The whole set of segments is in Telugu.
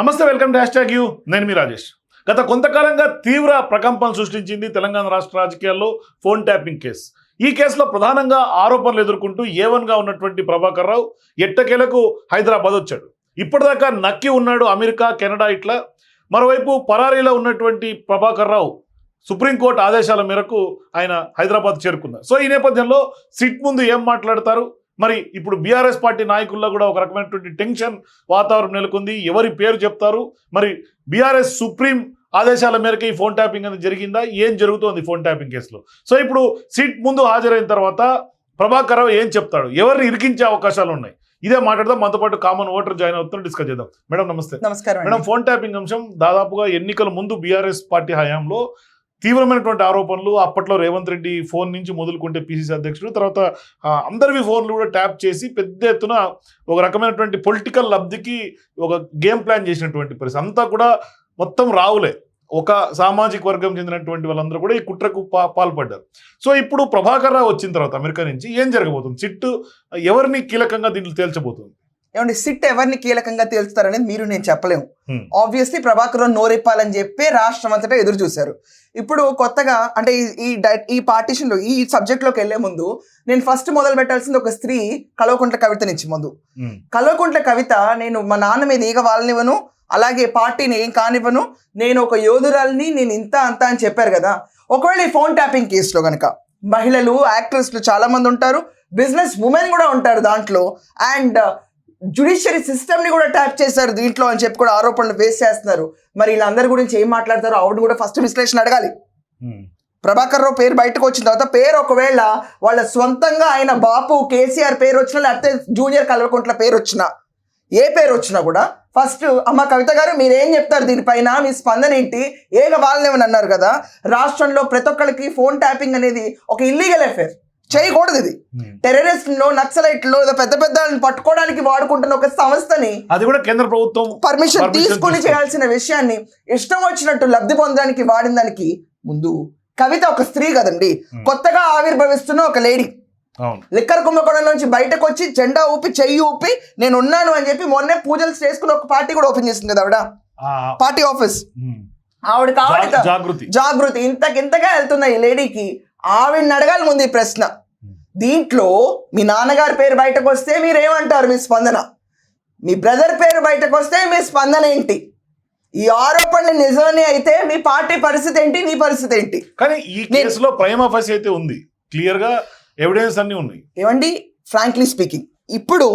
నమస్తే వెల్కమ్ డాష్ ట్యాగ్ యూ. నేను మీ రాజేష్. గత కొంతకాలంగా తీవ్ర ప్రకంపన సృష్టించింది తెలంగాణ రాష్ట్ర రాజకీయాల్లో ఫోన్ ట్యాపింగ్ కేసు. ఈ కేసులో ప్రధానంగా ఆరోపణలు ఎదుర్కొంటూ ఏవన్గా ఉన్నటువంటి ప్రభాకర్ రావు ఎట్టకేలకు హైదరాబాద్ వచ్చాడు. ఇప్పటిదాకా నక్కి ఉన్నాడు అమెరికా కెనడా ఇట్లా. మరోవైపు పరారీలో ఉన్నటువంటి ప్రభాకర్ రావు సుప్రీంకోర్టు ఆదేశాల మేరకు ఆయన హైదరాబాద్ చేరుకున్నారు. సో ఈ నేపథ్యంలో సిట్ ముందు ఏం మాట్లాడతారు? మరి ఇప్పుడు బీఆర్ఎస్ పార్టీ నాయకుల్లో కూడా ఒక రకమైనటువంటి టెన్షన్ వాతావరణం నెలకొంది. ఎవరి పేరు చెప్తారు? మరి బీఆర్ఎస్ సుప్రీం ఆదేశాల మేరకు ఈ ఫోన్ ట్యాపింగ్ అనేది జరిగిందా? ఏం జరుగుతోంది ఫోన్ ట్యాపింగ్ కేసులో? సో ఇప్పుడు సీట్ ముందు హాజరైన తర్వాత ప్రభాకర్ రావు ఏం చెప్తాడు? ఎవరిని ఇరికించే అవకాశాలు ఉన్నాయి? ఇదే మాట్లాడదాం. మనతో పాటు కామన్ ఓటర్ జాయిన్ అవుతున్నారు. డిస్కస్ చేద్దాం. మేడం నమస్తే. నమస్కారం మేడం. ఫోన్ ట్యాపింగ్ అంశం దాదాపుగా ఎన్నికల ముందు బీఆర్ఎస్ పార్టీ హయాంలో తీవ్రమైనటువంటి ఆరోపణలు. అప్పట్లో రేవంత్ రెడ్డి ఫోన్ నుంచి మొదలుకుంటే పిసిసి అధ్యక్షుడు తర్వాత అందరివి ఫోన్లు కూడా ట్యాప్ చేసి పెద్ద ఎత్తున ఒక రకమైనటువంటి పొలిటికల్ లబ్ధికి ఒక గేమ్ ప్లాన్ చేసినటువంటి పరిస్థితి. అంతా కూడా మొత్తం రావులే. ఒక సామాజిక వర్గం చెందినటువంటి వాళ్ళందరూ కూడా ఈ కుట్రకు పాల్పడ్డారు. సో ఇప్పుడు ప్రభాకర్ రావు వచ్చిన తర్వాత అమెరికా నుంచి ఏం జరగబోతుంది? చిట్టు ఎవరిని కీలకంగా దీంట్లో తేల్చబోతుంది? ఏమండి సిట్ ఎవరిని కీలకంగా తేల్చుతారనేది మీరు నేను చెప్పలేము. ఆబ్వియస్లీ ప్రభాకర్ రావు నోరెప్పాలని చెప్పి రాష్ట్రం అంతటా ఎదురు చూశారు. ఇప్పుడు కొత్తగా అంటే ఈ- ఈ డై- ఈ పార్టీషన్లో ఈ సబ్జెక్ట్లోకి వెళ్ళే ముందు నేను ఫస్ట్ మొదలు పెట్టాల్సింది ఒక స్త్రీ కల్వకుంట్ల కవితనిచ్చి ముందు. కల్వకుంట్ల కవిత నేను మా నాన్న మీద ఈగ వాళ్ళనివ్వను అలాగే పార్టీని ఏం కానివ్వను నేను ఒక యోధురాల్ని నేను ఇంత అంత అని చెప్పారు కదా. ఒకవేళ ఈ ఫోన్ ట్యాపింగ్ కేసులో కనుక మహిళలు యాక్ట్రెస్లు చాలా మంది ఉంటారు బిజినెస్ ఉమెన్ కూడా ఉంటారు దాంట్లో. అండ్ జుడిషియరీ సిస్టమ్ని కూడా ట్యాప్ చేశారు దీంట్లో అని చెప్పి కూడా ఆరోపణలు ఫేస్ చేస్తున్నారు. మరి వీళ్ళందరి గురించి ఏం మాట్లాడతారో ఆవిడ కూడా ఫస్ట్ విశ్లేషణ అడగాలి. ఉమ్, ప్రభాకర్ రావు పేరు బయటకు వచ్చిన తర్వాత పేరు ఒకవేళ వాళ్ళ సొంతంగా ఆయన బాపు కేసీఆర్ పేరు వచ్చినా లేకపోతే జూనియర్ కల్వకుంట్ల పేరు వచ్చినా ఏ పేరు వచ్చినా కూడా ఫస్ట్ అమ్మ కవిత గారు మీరేం చెప్తారు దీనిపైన? మీ స్పందన ఏంటి? ఏగ వాళ్ళేమని అన్నారు కదా? రాష్ట్రంలో ప్రతి ఒక్కరికి ఫోన్ ట్యాపింగ్ అనేది ఒక ఇల్లీగల్ అఫేర్ చేయకూడదు ఇది ఉమ్. టెర్రరిస్ట్లో నక్సలైట్లో ఏదో పెద్ద పెద్ద పట్టుకోవడానికి వాడుకుంటున్న ఒక సంస్థని అది కూడా కేంద్ర ప్రభుత్వం పర్మిషన్ తీసుకొని తీసుకో. చేయాల్సిన విషయాన్ని ఇష్టం వచ్చినట్టు లబ్ధి పొందడానికి వాడిన దానికి ముందు కవిత ఒక స్త్రీ కదండి. కొత్తగా ఆవిర్భవిస్తున్న ఒక లేడీ. లిక్కర్ కుంభకోణం నుంచి బయటకు వచ్చి జెండా ఊపి చెయ్యి ఊపి నేను ఉన్నాను అని చెప్పి మొన్నే పూజలు చేసుకుని ఒక పార్టీ కూడా ఓపెన్ చేసింది కదా ఆవిడ. Party office. ఆవిడ కావాలి జాగృతి. జాగృతి. ఇంతకింతగా వెళ్తున్న ఈ లేడీకి ఆవిడని అడగాలి ముందు ఈ ప్రశ్న. దీంట్లో మీ నాన్నగారి పేరు బయటకు వస్తే మీరేమంటారు మీ స్పందన? మీ బ్రదర్ పేరు బయటకు వస్తే మీ స్పందన ఏంటి? ఈ ఆరోపణలు నిజమని అయితే మీ పార్టీ పరిస్థితి ఏంటి నీ పరిస్థితి ఏంటి? కానీ ఈ కేసులో ప్రైమ్ ఆఫీస్ అయితే ఉంది. క్లియర్గా ఎవిడెన్స్ అన్ని ఉన్నాయి. ఏమండి? ఫ్రాంక్లీ స్పీకింగ్ ఇప్పుడు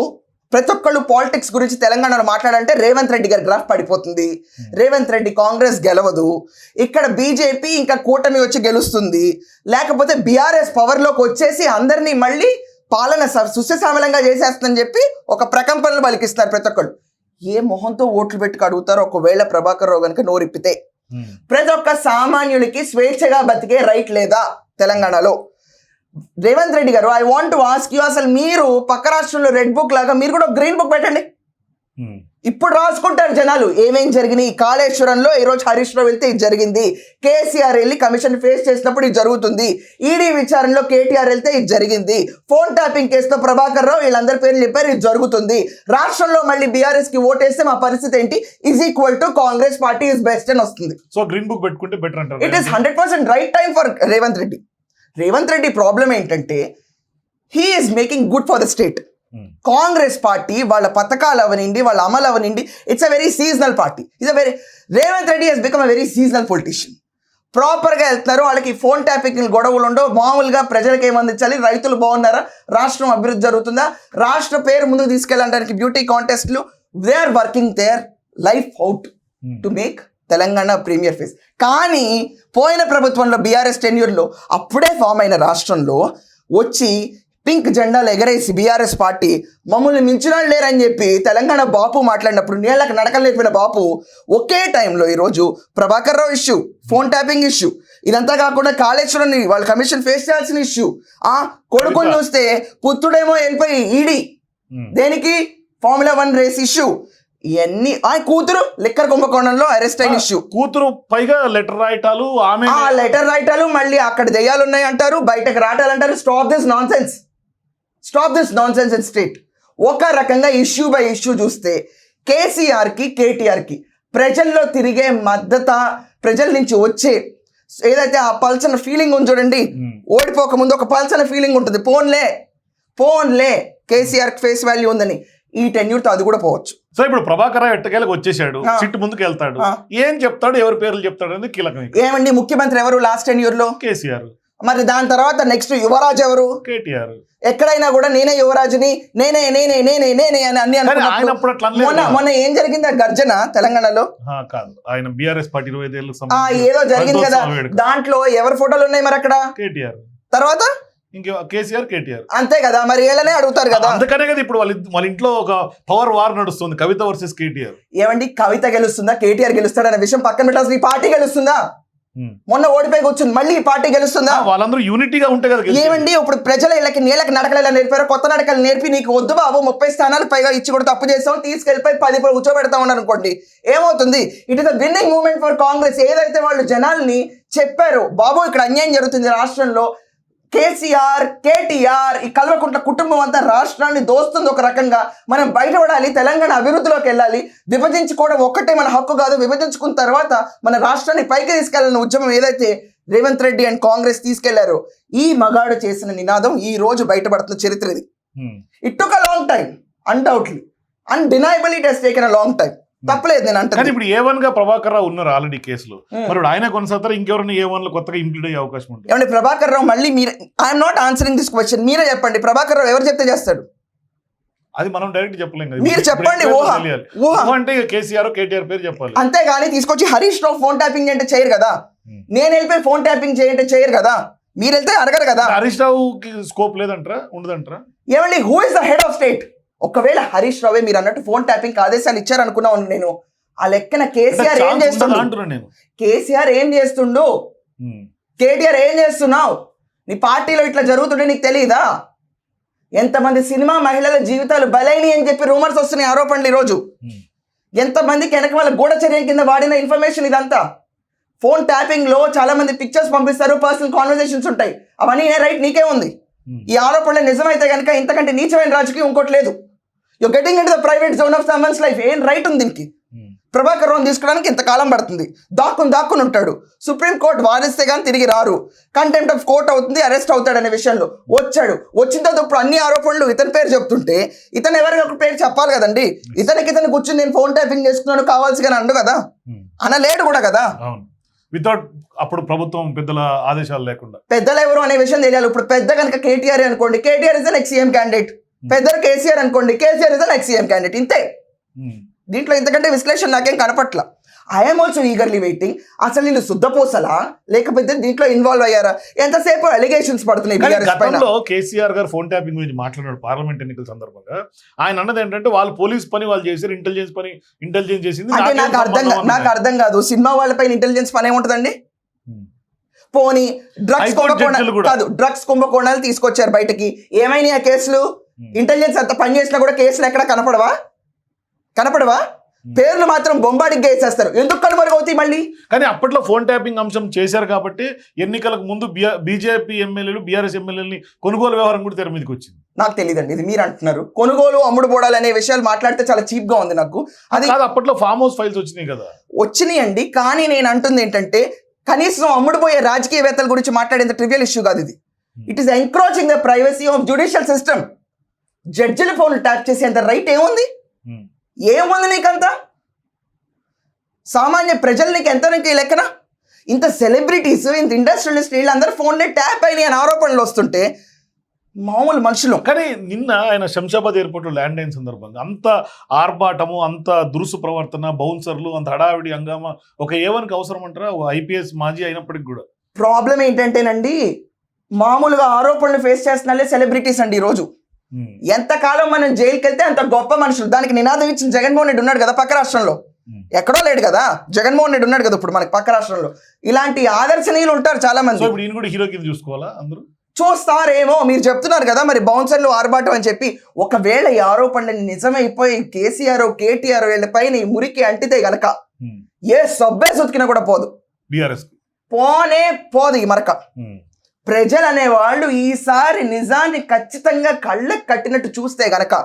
ప్రతి ఒక్కళ్ళు పాలిటిక్స్ గురించి తెలంగాణలో మాట్లాడాలంటే రేవంత్ రెడ్డి గారి గ్రాఫ్ పడిపోతుంది. రేవంత్ రెడ్డి కాంగ్రెస్ గెలవదు. ఇక్కడ బీజేపీ ఇంకా కూటమి వచ్చి గెలుస్తుంది. లేకపోతే బీఆర్ఎస్ పవర్లోకి వచ్చేసి అందరినీ మళ్ళీ పాలన స- సుస్యశ్యామలంగా చేసేస్తుందని చెప్పి ఒక ప్రకంపనలు పలికిస్తారు ప్రతి ఒక్కళ్ళు. ఏ మొహంతో ఓట్లు పెట్టుకు అడుగుతారో ఒకవేళ ప్రభాకర్ రావు కనుక నోరిప్పితే. ఉమ్. ప్రతి ఒక్క సామాన్యుడికి స్వేచ్ఛగా బతికే రైట్ లేదా తెలంగాణలో? Revanth Reddy garu I want to ask you అసలు మీరు పక్క రాష్ట్రంలో రెడ్ బుక్ లాగా మీరు కూడా గ్రీన్ బుక్ పెట్టండి. ఇప్పుడు రాసుకుంటారు జనాలు ఏమేం జరిగినాయి? కాళేశ్వరంలో ఈరోజు హరీష్ రావు వెళ్తే ఇది జరిగింది. కేసీఆర్ వెళ్ళి కమిషన్ ఫేస్ చేసినప్పుడు ఇది జరుగుతుంది. ఈడీ విచారణలో కేటీఆర్ వెళ్తే ఇది జరిగింది. ఫోన్ ట్యాపింగ్ కేసులో ప్రభాకర్ రావు వీళ్ళందరి పేర్లు చెప్పారు ఇది జరుగుతుంది. రాష్ట్రంలో మళ్ళీ బీఆర్ఎస్కి ఓటేస్తే మా పరిస్థితి ఏంటి? Is equal to Congress party is best అని వస్తుంది. సో గ్రీన్ బుక్ పెట్టుకుంటే బెటర్ అంటారు it is hundred percent right time for Revanth Reddy. Revanth Reddy problem ఏంటంటే he is making good for the state. Congress party వాళ్ళ పథకాలు అవనండి వాళ్ళ అమలు అవనండి it's a very seasonal party it's a very Revanth Reddy he's become a very seasonal politician ప్రాపర్గా వెళ్తున్నారు వాళ్ళకి ఫోన్ ట్యాపింగ్ గొడవలు ఉండవు. మామూలుగా ప్రజలకు ఏమందించాలి రైతులు బాగున్నారా? రాష్ట్రం అభివృద్ధి జరుగుతుందా? రాష్ట్ర పేరు ముందుకు తీసుకెళ్ళడానికి beauty కాంటెస్ట్లు they are working their life out. To make Telangana premier face కానీ పోయిన ప్రభుత్వంలో బీఆర్ఎస్ టెన్యూర్లో అప్పుడే ఫామ్ అయిన రాష్ట్రంలో వచ్చి పింక్ జెండాలు ఎగరేసి బీఆర్ఎస్ పార్టీ మమ్మల్ని మించిన లేరని చెప్పి తెలంగాణ బాపు మాట్లాడినప్పుడు నీళ్ళకి నడకలు నేర్పిన బాపు ఒకే టైంలో ఈరోజు Prabhakar Rao issue phone tapping issue ఇదంతా కాకుండా కాళేశ్వరాన్ని వాళ్ళ కమిషన్ ఫేస్ చేయాల్సిన ఇష్యూ ఆ కొడుకుని చూస్తే పుత్తుడేమో వెళ్ళిపోయి ఈడీ. దేనికి? ఫార్ములా వన్ రేస్ ఇష్యూ ఇవన్నీ ఆ కూతురు లిక్కర్ కుంభకోణంలో అరెస్ట్ అయిన ఇష్యూ కూతురు పైగా లెటర్ రాయటాలు ఆమె ఆ లెటర్ రైటాలు మళ్ళీ అక్కడ దెయ్యాలు ఉన్నాయి అంటారు బయటకు రాటాలంటారు. Stop this nonsense stop this nonsense in state ఒక రకంగా ఇష్యూ బై ఇష్యూ చూస్తే కేసీఆర్కి కేటీఆర్కి ప్రజల్లో తిరిగే మద్దత ప్రజల నుంచి వచ్చే ఏదైతే ఆ పల్సన ఫీలింగ్ ఉంది చూడండి. ఓడిపోక ముందు ఒక పల్సన ఫీలింగ్ ఉంటుంది. పోన్లే పోన్లే కేసీఆర్ ఫేస్ వాల్యూ ఉందని. ఈ టెన్యూర్తో అది కూడా పోవచ్చు. సో ఇప్పుడు ప్రభాకర్ రావు ఎట్టకేలకు వచ్చేసాడు. సిట్ ముందుకు వెళ్తాడు. ఏం చెప్తాడు ఎవరి పేర్లు చెప్తాడు అనేది కీలకం. ఏమండి ముఖ్యమంత్రి ఎవరు లాస్ట్ టెన్యూర్లో కేసీఆర్. మరి దాని తర్వాత నెక్స్ట్ యువరాజ్ ఎవరు? కేటీఆర్. ఎక్కడైనా కూడా నేనే యువరాజుని నేనే నేనే నేనే నేనే అని అన్ని మొన్న. మొన్న ఏం జరిగింది ఆ గర్జన తెలంగాణలో? కాదు. ఆయన బీఆర్ఎస్ పార్టీ ఏదో జరిగింది కదా. దాంట్లో ఎవరి ఫోటోలు ఉన్నాయి మరి అక్కడ? కేటీఆర్. తర్వాత? ఇంకే కేసీఆర్ కేటీఆర్. అంతే కదా మరి వీళ్ళనే అడుగుతారు కదా. అందుకనే కదా ఇప్పుడు వాళ్ళ వాళ్ళ ఇంట్లో ఒక పవర్ వార్ నడుస్తుంది కవిత వర్సెస్ కేటీఆర్. ఏమండి కవిత గెలుస్తుందా కేటీఆర్ గెలుస్తాడా అనే విషయం పక్కన పెట్టాల్సిన ఈ పార్టీ గెలుస్తుందా? మొన్న ఓడిపోయి కూర్చుంది మళ్ళీ ఈ పార్టీ గెలుస్తుందా? వాళ్ళందరూ యూనిటీగా ఉంటే కదా. ఏమండి ఇప్పుడు ప్రజల ఇళ్ళకి నీళ్ళకి నడకలు ఎలా నేర్పారో కొత్త నడకలు నేర్పి నీకు వద్దు బాబు ముప్పై స్థానాలు పైగా ఇచ్చి కూడా తప్పు చేస్తాం తీసుకెళ్ళిపోయి పది ఇప్పుడు కూర్చోబెడతా ఉన్నారు అనుకోండి ఏమవుతుంది? It is the winning moment for Congress ఏదైతే వాళ్ళు జనాల్ని చెప్పారు బాబు ఇక్కడ అన్యాయం జరుగుతుంది రాష్ట్రంలో కేసీఆర్ కేటీఆర్ ఈ కల్వకుంట్ల కుటుంబం అంతా రాష్ట్రాన్ని దోస్తుంది ఒక రకంగా. మనం బయటపడాలి తెలంగాణ అభివృద్ధిలోకి వెళ్ళాలి. విభజించుకోవడం ఒక్కటే మన హక్కు కాదు. విభజించుకున్న తర్వాత మన రాష్ట్రాన్ని పైకి తీసుకెళ్ళాలన్న ఉద్యమం ఏదైతే రేవంత్ రెడ్డి అండ్ కాంగ్రెస్ తీసుకెళ్ళారో ఈ మగాడు చేసిన నినాదం ఈ రోజు బయటపడుతున్న చరిత్ర ఇది. It took a long time undoubtedly undeniable it has taken a long time తప్పలేదు నేను కానీ అంటే ఇప్పుడు ఏ వన్గా ప్రభాకర్ రావు ఉన్నారు ఆల్రెడీ కేసులో. మరి ఆయన కొనసాగుతారు ఇంకెవరైనా ఏ వన్లో కొత్తగా ఇంప్లీడ్ అయ్యే అవకాశం ఉంటుంది. ఏమండి ప్రభాకర్ రావు మళ్ళీ మీరు I'm not answering this question మీరే చెప్పండి ప్రభాకర్ రావు ఎవరు చెప్తే చేస్తాడు? అది మనం డైరెక్ట్ చెప్పలేం కదా. మీరు చెప్పండి ఊహ అంటే కేసీఆర్ కేటీఆర్ పేరు చెప్పాలి. అంతేగాని తీసుకొచ్చి హరీష్ రావు ఫోన్ ట్యాపింగ్ అంటే చేయరు కదా. నేను వెళ్ళిపోయి ఫోన్ ట్యాపింగ్ చేయంటే చేయరు కదా. మీరు వెళ్తే అడగరు కదా. హరీష్ రావుకి స్కోప్ లేదంటారా? ఉండదంటారా? ఏమండి who is the head of state ఒకవేళ హరీష్ రావే మీరు అన్నట్టు ఫోన్ ట్యాపింగ్ ఆదేశాలు ఇచ్చారనుకున్నాను నేను. ఆ లెక్కన కేసీఆర్ ఏం ఛాన్స్ చేస్తుండు? ఉండదా అంటున్నా నేను. కేసీఆర్ ఏం చేస్తుండు. కేటీఆర్ ఏం చేస్తున్నావు? నీ పార్టీలో ఇట్లా జరుగుతుంటే నీకు తెలియదా ఎంతమంది సినిమా మహిళల జీవితాలు బలైనవి అని చెప్పి రూమర్స్ వస్తున్నాయి ఆరోపణలు ఈరోజు. ఎంతమందికి వెనక వాళ్ళ గూఢచర్య కింద వాడిన ఇన్ఫర్మేషన్ ఇదంతా? ఫోన్ ట్యాపింగ్లో చాలా మంది పిక్చర్స్ పంపిస్తారు పర్సనల్ కాన్వర్సేషన్స్ ఉంటాయి. అవన్నీ రైట్ నీకే ఉంది. ఈ ఆరోపణలు నిజమైతే కనుక ఇంతకంటే నీచమైన రాజకీయం ఇంకోటి లేదు. You getting in the private zone of summons life ఏం రైట్ ఉంది దీనికి? Hmm. ప్రభాకర్ రావుని తీసుకోవడానికి ఇంతకాలం పడుతుంది. దాక్కుని దాక్కుని ఉంటాడు. సుప్రీం కోర్ట్ వారిస్తే కానీ తిరిగి రారు. కంటెంప్ట్ ఆఫ్ కోర్ట్ అవుతుంది అరెస్ట్ అవుతాడు అనే విషయంలో. వచ్చాడు. వచ్చిన తర్వాత ఇప్పుడు అన్ని ఆరోపణలు ఇతని పేరు చెప్తుంటే ఇతను ఎవరికి ఒక పేరు చెప్పాలి కదండి? ఇతనికి ఇతను కూర్చుని నేను ఫోన్ టైపింగ్ చేసుకున్నాను కావాల్సి కానీ అండు కదా? Hmm. అనలేడు కూడా కదా? వితౌట్ అప్పుడు ప్రభుత్వం పెద్దల ఆదేశాలు లేకుండా. పెద్దలు ఎవరు అనే విషయం తెలియాలి. ఇప్పుడు పెద్ద కనుక కేటీఆర్ అనుకోండి. KTR is next CM candidate పెద్దలు కేసీఆర్ అనుకోండి KCR is next CM candidate ఇంతే. Hmm. దీంట్లో ఇంతకంటే విశ్లేషణ నాకేం కనపట్ల. ఐఎమ్ ఆల్సో ఈగర్లీ వెయిటింగ్ అసలు వీళ్ళు శుద్ధపోసలా? లేకపోతే దీంట్లో ఇన్వాల్వ్ అయ్యారా? ఎంతసేపు అలిగేషన్స్ పడుతున్నాయి కేసీఆర్ గారు ఫోన్ ట్యాపింగ్ గురించి మాట్లాడాడు పార్లమెంట్ ఎన్నికల సందర్భంగా. ఆయన అన్నది ఏంటంటే వాళ్ళు పోలీస్ పని వాళ్ళు చేశారు ఇంటెలిజెన్స్ పని ఇంటెలిజెన్స్ చేసింది అంటే నాకేం అర్థం నాకు. అర్థం కాదు. సినిమా వాళ్ళపైన ఇంటెలిజెన్స్ పని ఏముంటుందండి? Hmm. పోనీ డ్రగ్స్ కుంభకోణాలు. కాదు డ్రగ్స్ కుంభకోణాలు తీసుకొచ్చారు బయటకి. ఏమైనాయి ఆ కేసులు? Hmm. ఇంటెలిజెన్స్ అంత పని చేసినా కూడా కేసులు ఎక్కడ కనపడవా? కనపడవా? Hmm. పేర్లు మాత్రం బొంబాడికి వేసేస్తారు ఎందుకు కనుమరుగవుతాయి మళ్ళీ? కానీ అప్పట్లో ఫోన్ ట్యాపింగ్ అంశం చేశారు కాబట్టి ఎన్నికలకు ముందు బీజేపీ ఎమ్మెల్యేలు బీఆర్ఎస్ ఎమ్మెల్యేలని కొనుగోలు వ్యవహారం కూడా తెర మీదకి వచ్చింది. నాకు తెలియదండి ఇది మీరు అంటున్నారు. కొనుగోలు అమ్ముడు పోడాలి అనే విషయాలు మాట్లాడితే చాలా చీప్గా ఉంది నాకు. అది అప్పట్లో ఫామ్ హౌస్ ఫైల్స్ వచ్చినాయి కదా. వచ్చినాయండి కానీ నేను అంటుంది ఏంటంటే కనీసం అమ్ముడుపోయే రాజకీయవేత్తల గురించి మాట్లాడేంత ట్రివియల్ ఇష్యూ కాదు ఇది. It is encroaching the privacy of judicial system జడ్జిల phone tap చేసేంత రైట్ ఏముంది. ఏముంది నీకంతా? సామాన్య ప్రజలు నీకు ఎంత నీకు ఈ లెక్కన? ఇంత సెలబ్రిటీస్ ఇంత ఇండస్ట్రియలిస్ట్ వీళ్ళందరూ ఫోన్లే ట్యాప్ అయినాయి అని ఆరోపణలు వస్తుంటే మామూలు మనుషులు. కానీ నిన్న ఆయన శంషాబాద్ ఎయిర్పోర్ట్లో ల్యాండ్ అయిన సందర్భంగా అంత ఆర్భాటము అంత దురుసు ప్రవర్తన బౌన్సర్లు అంత హడావిడి హంగామా ఒక ఏవన్కి అవసరం అంటారా? ఒక ఐపీఎస్ మాజీ అయినప్పటికి కూడా. ప్రాబ్లం ఏంటంటేనండి మామూలుగా ఆరోపణలు ఫేస్ చేస్తున్నాలే సెలబ్రిటీస్ అండి ఈరోజు. ఎంతకాలం మనం జైలుకి వెళ్తే అంత గొప్ప మనుషులు. దానికి నినాదం ఇచ్చిన జగన్మోహన్ రెడ్డి ఉన్నాడు కదా పక్క రాష్ట్రంలో. Hmm. ఎక్కడో లేడు కదా. జగన్మోహన్ రెడ్డి ఉన్నాడు కదా ఇప్పుడు మనకి పక్క రాష్ట్రంలో. ఇలాంటి ఆదర్శనీయులు ఉంటారు చాలా మంది కూడా హీరో కింద చూసుకోవాలా అందరూ? చూస్తారేమో మీరు చెప్తున్నారు కదా మరి బౌన్సర్లు ఆర్భాటం అని చెప్పి. ఒకవేళ ఈ ఆరోపణలు నిజమైపోయి కేసీఆర్ కేటీఆర్ వీళ్ళ పైన ఈ మురికి అంటితే గనక ఏ సబ్బే సుతికినా కూడా పోదు. బీఆర్ఎస్ పోనే పోదు ఈ మరక. ప్రజలు అనేవాళ్ళు ఈసారి నిజాన్ని ఖచ్చితంగా కళ్ళకు కట్టినట్టు చూస్తే గనక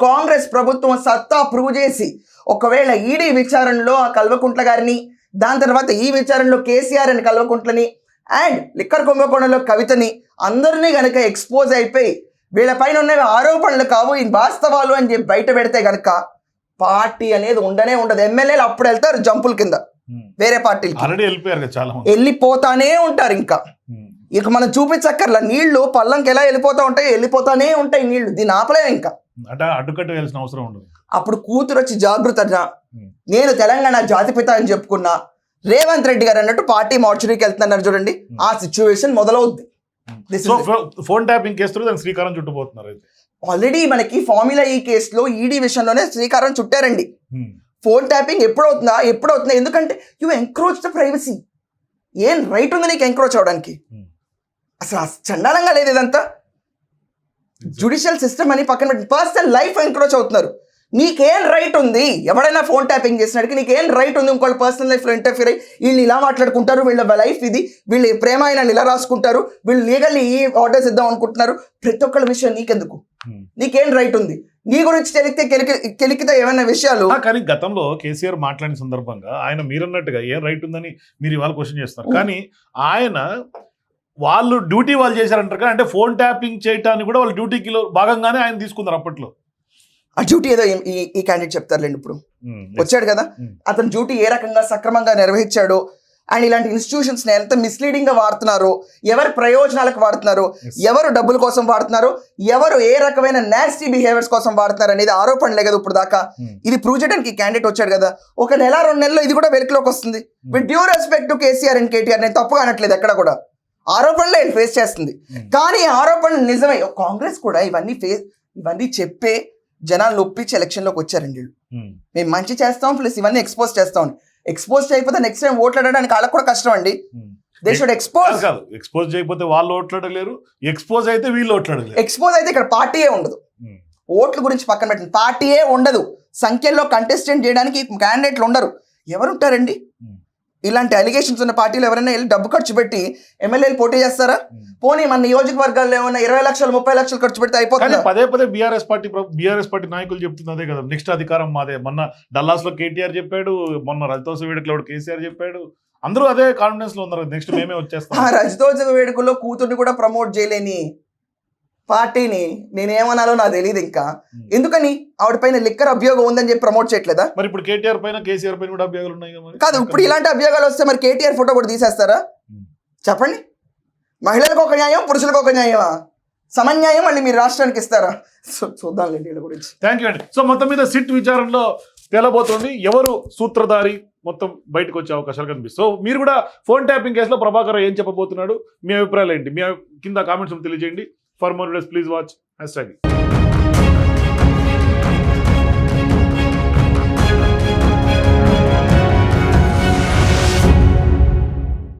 కాంగ్రెస్ ప్రభుత్వం సత్తా ప్రూవ్ చేసి ఒకవేళ ఈడీ విచారణలో ఆ కల్వకుంట్ల గారిని దాని తర్వాత ఈ విచారణలో కేసీఆర్ అని కల్వకుంట్లని అండ్ లిక్కర్ కుంభకోణంలో కవితని అందరినీ గనక ఎక్స్పోజ్ అయిపోయి వీళ్ళపైన ఉన్నవి ఆరోపణలు కావు ఈ వాస్తవాలు అని చెప్పి బయట పెడితే గనక పార్టీ అనేది ఉండనే ఉండదు. ఎమ్మెల్యేలు అప్పుడు వెళ్తారు జంపుల కింద. వేరే మంది. వెళ్ళిపోతానే ఉంటారు ఇంకా. ఇక మనం చూపించక్కర్లా. నీళ్ళు పల్లంకి ఎలా వెళ్ళిపోతా ఉంటాయి వెళ్ళిపోతానే ఉంటాయి నీళ్ళు. దీన్ని ఆపలేము ఇంకా. అంటే అడ్డుకట్ట వేయాల్సిన అవసరం ఉండదు. అప్పుడు కూతురు వచ్చి Hmm. నేను తెలంగాణ జాతిపిత అని చెప్పుకున్నా. రేవంత్ రెడ్డి గారు అన్నట్టు పార్టీ మార్చురీకి వెళ్తున్నారు చూడండి. ఆ సిచ్యువేషన్ మొదలవుద్ది. ఫోన్ ట్యాపింగ్ కేసులు దానికి శ్రీకారం చుట్టుపోతున్నారు ఆల్రెడీ మనకి ఫార్ములా ఈ కేసులో ఈడీ విషయంలోనే శ్రీకారం చుట్టారండి. ఫోన్ ట్యాపింగ్ ఎప్పుడు అవుతుందా ఎప్పుడు అవుతుందా ఎందుకంటే యు ఎంక్రోచ్ ద ప్రైవసీ ఏం రైట్ ఉంది నీకు ఎంక్రోచ్ అవడానికి. అసలు చండాలంగా లేదు ఇదంతా. జుడిషియల్ సిస్టమ్ అని పక్కన పెట్టి పర్సనల్ లైఫ్ ఎంక్రోచ్ అవుతున్నారు నీకేం రైట్ ఉంది? ఎవడైనా ఫోన్ ట్యాపింగ్ చేసినట్టుకి నీకేం రైట్ ఉంది? ఇంకోళ్ళ పర్సనల్ లైఫ్లో ఇంటర్ఫియర్ అయ్యి వీళ్ళు ఇలా మాట్లాడుకుంటారు వీళ్ళ లైఫ్ ఇది. వీళ్ళు ప్రేమ అయినా ఇలా రాసుకుంటారు వీళ్ళు లీగల్లీ ఈ ఆర్డర్స్ ఇద్దాం అనుకుంటున్నారు. ప్రతి ఒక్కళ్ళ విషయం నీకెందుకు? ఉమ్. నీకేం రైట్ ఉంది? నీ గురించి తెలికితే కెలికి కెలికితే ఏమైనా విషయాలు? కానీ గతంలో కేసీఆర్ మాట్లాడిన సందర్భంగా ఆయన మీరన్నట్టుగా ఏం రైట్ ఉందని మీరు ఇవాళ క్వశ్చన్ చేస్తారు ఉమ్. కానీ ఆయన వాళ్ళు డ్యూటీ వాళ్ళు చేశారంటారు కదా అంటే ఫోన్ ట్యాపింగ్ చేయటానికి కూడా వాళ్ళు డ్యూటీకి భాగంగానే ఆయన తీసుకున్నారు అప్పట్లో ఆ డ్యూటీ ఏదో ఈ- క్యాండిడేట్ చెప్తారులేండి ఇప్పుడు. వచ్చాడు కదా. అతను డ్యూటీ ఏ రకంగా సక్రమంగా నిర్వహించాడు అండ్ ఇలాంటి ఇన్స్టిట్యూషన్స్ ఎంత మిస్లీడింగ్గా వాడుతున్నారు ఎవరి ప్రయోజనాలకు వాడుతున్నారు. ఎవరు డబ్బుల కోసం వాడుతున్నారు ఎవరు ఏ రకమైన నాస్టీ బిహేవియర్స్ కోసం వాడుతున్నారు అనేది ఆరోపణలే కదా ఇప్పుడు దాకా. ఇది ప్రూవ్ చేయడానికి క్యాండిడేట్ వచ్చాడు కదా ఒక నెల రెండు నెలల్లో ఇది కూడా వెలుగులోకి వస్తుంది with due respect to KCR and KTR నేను తప్పుగా అనట్లేదు ఎక్కడ కూడా ఆరోపణలే ఫేస్ చేస్తుంది. Hmm. కానీ ఆరోపణలు నిజమే. కాంగ్రెస్ కూడా ఇవన్నీ ఫేస్ ఇవన్నీ చెప్పే జనాలు ఒప్పించి ఎలక్షన్లోకి వచ్చారండి వీళ్ళు. ఉమ్. మేము మంచి చేస్తాం ప్లస్ ఇవన్నీ ఎక్స్పోజ్ చేస్తాం. ఎక్స్పోజ్ అయిపోతే నెక్స్ట్ టైం ఓట్లాడడానికి వాళ్ళకి కూడా కష్టం అండి. ఉమ్. దే షుడ్ ఎక్స్పోజ్ కాదు, కాదు. ఎక్స్పోజ్ చేయకపోతే వాళ్ళు ఓట్లాడలేరు ఎక్స్పోజ్ అయితే వీళ్ళు ఓట్లాడలేరు ఎక్స్పోజ్ అయితే ఇక్కడ పార్టీయే ఉండదు. ఓట్ల గురించి పక్కన పెట్టండి. పార్టీయే ఉండదు. సంఖ్యలో కంటెస్టెంట్ చేయడానికి క్యాండిడేట్లు ఉండరు. ఎవరు ఉంటారండి Hmm. ఇలాంటి అలిగేషన్స్ ఉన్న పార్టీలు ఎవరైనా వెళ్ళి డబ్బు ఖర్చు పెట్టి ఎమ్మెల్యేలు పోటీ చేస్తారా. పోనీ మన నియోజకవర్గాల్లో ఏమైనా ఇరవై లక్షలు ముప్పై లక్షలు ఖర్చు పెడితే అయిపోతుందా? పదే పదే బీఆర్ఎస్ పార్టీ బీఆర్ఎస్ పార్టీ నాయకులు చెప్తుంది అదే కదా నెక్స్ట్ అధికారం మాదే. మొన్న డల్లాస్లో కేటీఆర్ చెప్పాడు మొన్న రజతోత్సవ వేడుకలో కేసీఆర్ చెప్పాడు. అందరూ అదే కాన్ఫిడెన్స్లో ఉన్నారు నెక్స్ట్ మేమే వచ్చేస్తాం. రజతోత్సవ వేడుకల్లో కూతుర్ని కూడా ప్రమోట్ చేయలేని పార్టీని నేనేమనాలో నాకు తెలియదు ఇంకా. ఎందుకని? ఆవిడ పైన లిక్కర్ అభియోగం ఉందని చెప్పి ప్రమోట్ చేయట్లేదా? మరి ఇప్పుడు కేటీఆర్ పైన కేసీఆర్ పైన కూడా అభ్యాగాలు ఉన్నాయి కదా ఇప్పుడు ఇలాంటి అభియోగాలు వస్తే మరి కేటీఆర్ ఫోటో కూడా తీసేస్తారా. చెప్పండి. మహిళలకు ఒక న్యాయం పురుషులకు ఒక న్యాయమా? సమన్యాయం మళ్ళీ మీరు రాష్ట్రానికి ఇస్తారా? సో చూద్దాంలేండి వీళ్ళ గురించి. థ్యాంక్ యూ అండి. సో మొత్తం మీద సిట్ విచారణలో తేలబోతోంది. ఎవరు సూత్రధారి మొత్తం బయటకు వచ్చే అవకాశాలు కనిపిస్తాయి. సో మీరు కూడా ఫోన్ ట్యాపింగ్ కేసులో ప్రభాకర్ ఏం చెప్పబోతున్నాడు? మీ అభిప్రాయాలు ఏంటి? మీ కింద కామెంట్స్ తెలియజేయండి. For more please watch hashtag